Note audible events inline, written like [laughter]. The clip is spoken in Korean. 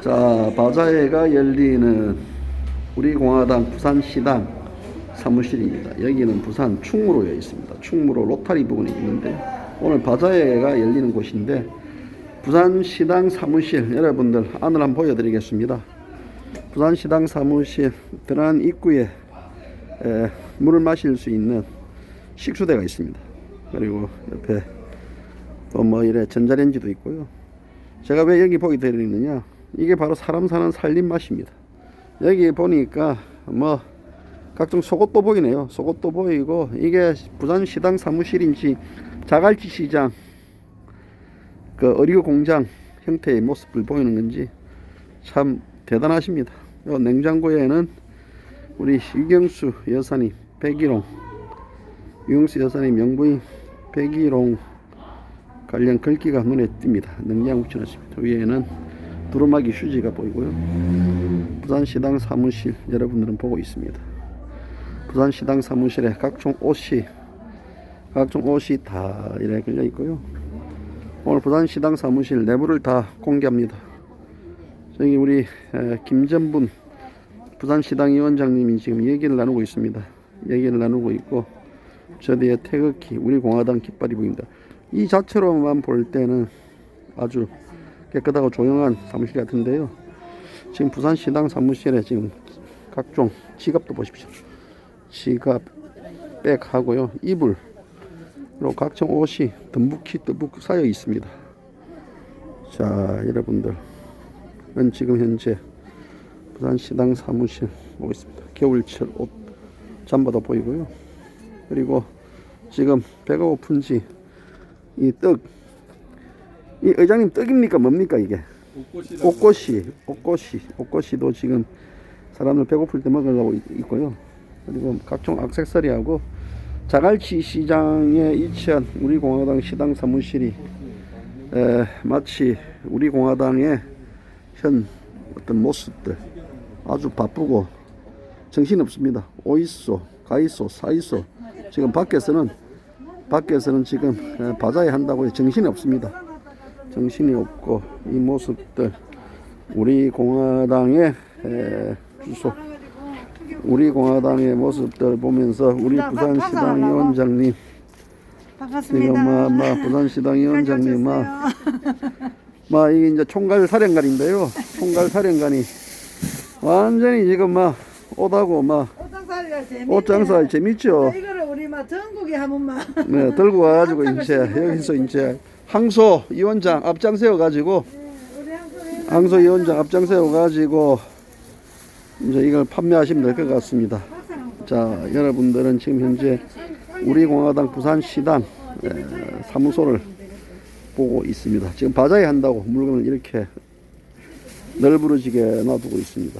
자, 바자회가 열리는 우리 공화당 부산시당 사무실입니다. 여기는 부산 충무로에 있습니다. 충무로 로타리 부근에 있는데 오늘 바자회가 열리는 곳인데 부산시당 사무실 여러분들 안을 한번 보여드리겠습니다. 부산시당 사무실 들어간 입구에 에, 물을 마실 수 있는 식수대가 있습니다. 그리고 옆에 또 뭐 이래 전자레인지도 있고요. 제가 왜 여기 보게 되느냐? 이게 바로 사람 사는 살림 맛입니다. 여기 보니까 뭐 각종 속옷도 보이네요. 속옷도 보이고 이게 부산 시당 사무실인지 자갈치 시장 그 의류 공장 형태의 모습을 보이는 건지 참 대단하십니다. 요 냉장고에는 우리 유경수 여사님 백일홍 유경수 여사님 명부인 백일홍 관련 글귀가 눈에 띕니다. 능량 붙여놨습니다. 위에는 두루마기 휴지가 보이고요. 부산시당 사무실 여러분들은 보고 있습니다. 부산시당 사무실에 각종 옷이 각종 옷이 다 이렇게 걸려 있고요. 오늘 부산시당 사무실 내부를 다 공개합니다. 저기 우리 에, 김전분 부산시당 위원장님이 지금 얘기를 나누고 있습니다. 얘기를 나누고 있고 저 뒤에 태극기 우리 공화당 깃발이 보입니다. 이 자체로만 볼 때는 아주 깨끗하고 조용한 사무실 같은데요. 지금 부산 시당 사무실에 지금 각종 지갑도 보십시오. 지갑, 백 하고요. 이불, 그리고 각종 옷이 듬뿍히 듬뿍 쌓여 있습니다. 자, 여러분들. 은 지금 현재 부산 시당 사무실 보고 있습니다. 겨울철 옷 잠바도 보이고요. 그리고 지금 배가 고픈지 이 떡, 이 의장님 떡입니까 뭡니까 이게? 옷꽃이, 옷꽃이, 옷꽃이도 지금 사람들 배고플 때 먹으려고 있- 있고요. 그리고 각종 액세서리하고 자갈치 시장에 위치한 우리 공화당 시당 사무실이 에, 마치 우리 공화당의 현 어떤 모습들 아주 바쁘고 정신없습니다. 오이소, 가이소, 사이소 지금 밖에서는 밖에서는 지금 에, 바자회 한다고 정신이 없습니다. 정신이 없고 이 모습들 우리 공화당의 에, 주소 우리 공화당의 모습들 보면서 우리 부산시당? 위원장님 지금. 막, 막 부산시당 위원장님 막 가져오셨어요. 막 이게 이제 총괄 사령관인데요. 총괄 사령관이 완전히 지금 막 옷하고 막. 옷장사 재밌죠. 막 전국에 한 번만. 네, 들고 와가지고 [laughs] 이제 여기서 이제 항소 위원장 앞장 세워가지고 한국에 항소 위원장 앞장 세워가지고 이제 이걸 판매하시면 될 것 같습니다. 자, 여러분들은 지금 현재 우리 공화당 부산 시당 에, 사무소를 보고 있습니다. 지금 바자회 한다고 물건을 이렇게 널브러지게 놔두고 있습니다.